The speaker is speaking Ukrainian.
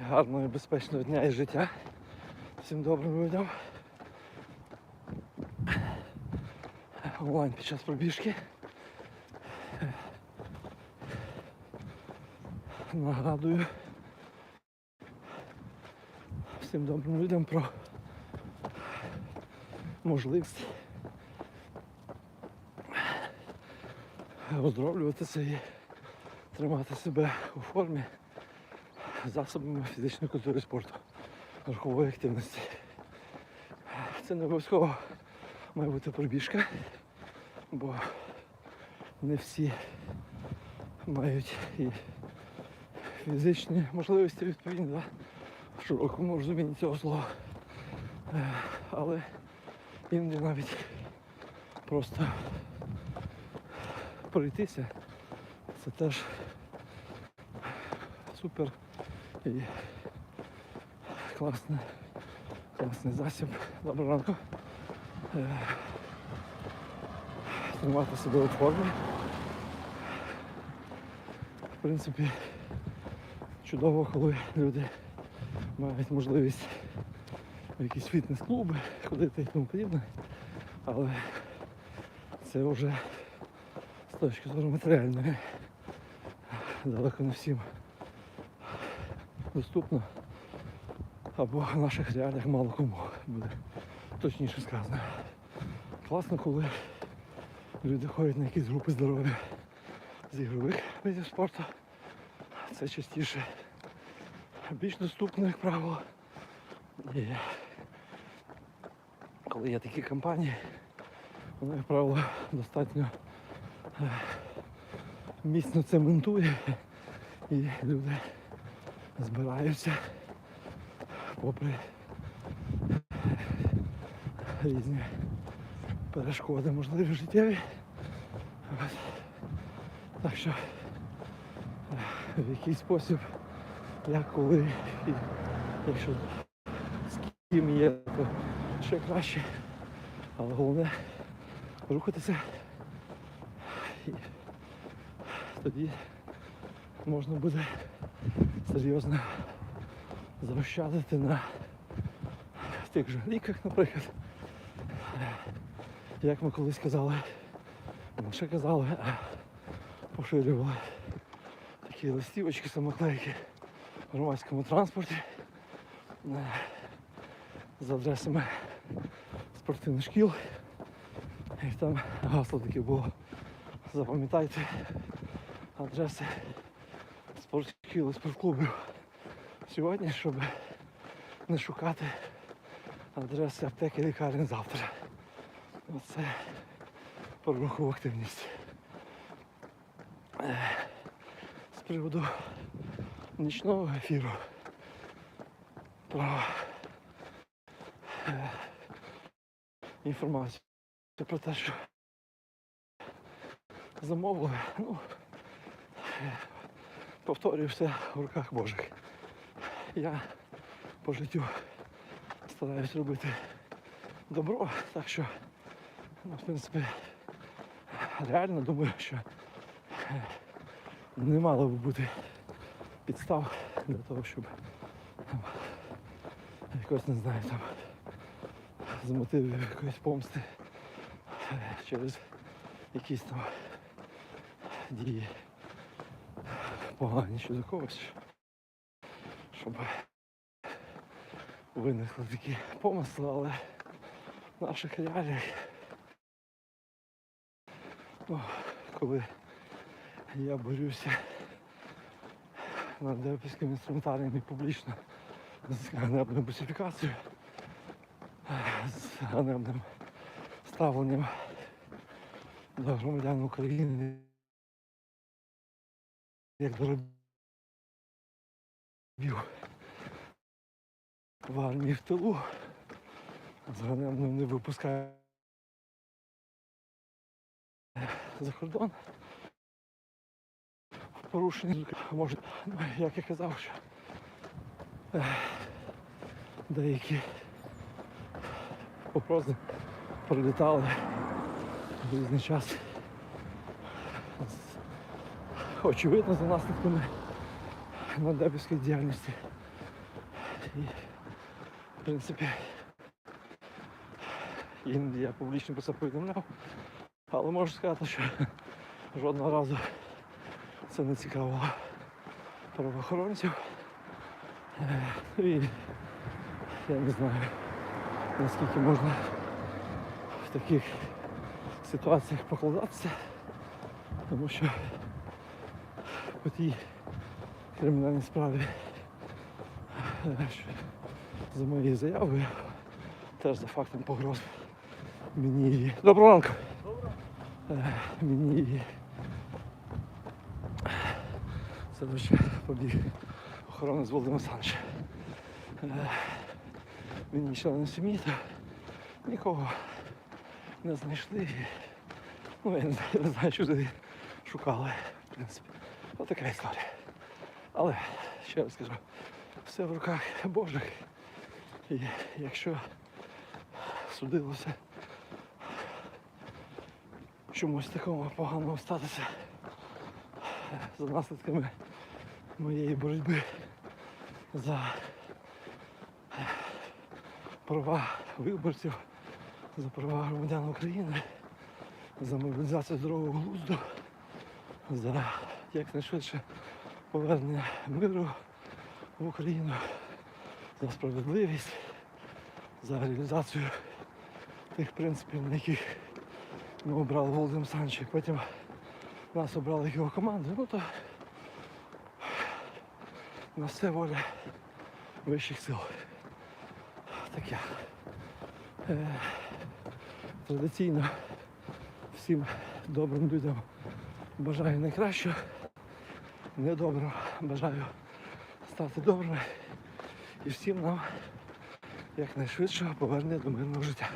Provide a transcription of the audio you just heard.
гарного і безпечного дня і життя. Всім добрим людям. Онлайн під час пробіжки. Нагадую всім добрим людям про можливість оздоровлюватися і тримати себе у формі засобами фізичної культури спорту, рухової активності. Це не обов'язково має бути пробіжка, бо не всі мають і фізичні можливості відповідні да, в широкому розумінні цього слова. Е, Але іноді навіть просто пройтися це теж супер і класний, класний засіб. Доброго ранку. Е, Тримати себе у формі. В принципі, чудово, коли люди мають можливість в якісь фітнес-клуби ходити і тому подібне. Але це вже з точки зору матеріальної далеко не всім доступно. Або в наших реаліях мало кому буде точніше сказано. Класно, коли люди ходять на якісь групи здоров'я з ігрових видів спорту. Це частіше більш доступно, як правило. І коли є такі компанії, воно, як правило, достатньо е, міцно цементує і люди збираються попри різні перешкоди, можливі життєві. Так що в який спосіб, як коли, і якщо з ким є, то ще краще. Але головне рухатися. І тоді можна буде серйозно заощадити на тих же ліках, наприклад. Як ми колись казали, не ще казали, а поширювали такі листівочки, самоклейки в громадському транспорті е, з адресами спортивних шкіл. І там гасло таке було. Запам'ятайте адреси спортшкіл і спортклубів сьогодні, щоб не шукати адреси аптеки лікарні завтра. Оце про рухову активність. Е, З приводу нічного ефіру про е, інформацію про те, що замовили, ну, е, повторюю в руках Божих. Я по життю стараюсь робити добро, так що, ну, в принципі, реально думаю, що е, не мало би бути підстав для того, щоб якось не знаю, там з мотивів якоїсь помсти е, через якісь там дії погані щодо когось, щоб виникли такі помисли, але в наших реаліях, ну, коли я борюся над депільським інструментарієм і публічно з ганебною бусифікацією, з ганебним ставленням до громадян України як до рабів в армії в тилу, з не випускає за кордон. Порушення може, як я казав, що е, деякі попрози прилітали в різний час. Очевидно, за наслідками надебівської діяльності І, в принципі, іноді я публічно про це повідомляв, але можу сказати, що жодного разу це не цікавило правоохоронців. Е, І я не знаю, наскільки можна в таких ситуаціях покладатися, тому що по тій кримінальній справі за моєю заявою, теж за фактом погроз мені. Доброго ранку! Е, Мені лише побіг охорони з Володимира Олександровича. Е, Мені члени сім'ї та нікого не знайшли. Ну, я не знаю, що туди шукали, в принципі. Ось така історія. Але ще раз скажу, все в руках Божих. І якщо судилося чомусь такому поганому статися за наслідками моєї боротьби за права виборців, за права громадян України, за мобілізацію здорового глузду, за якнайшвидше повернення миру в Україну, за справедливість, за реалізацію тих принципів, на яких ми обрали Володимира Олександровича, потім нас обрали його команду, ну то на все воля вищих сил. Таке. Е, традиційно всім добрим людям бажаю найкращого недобро. Бажаю стати добре і всім нам якнайшвидшого повернення до мирного життя.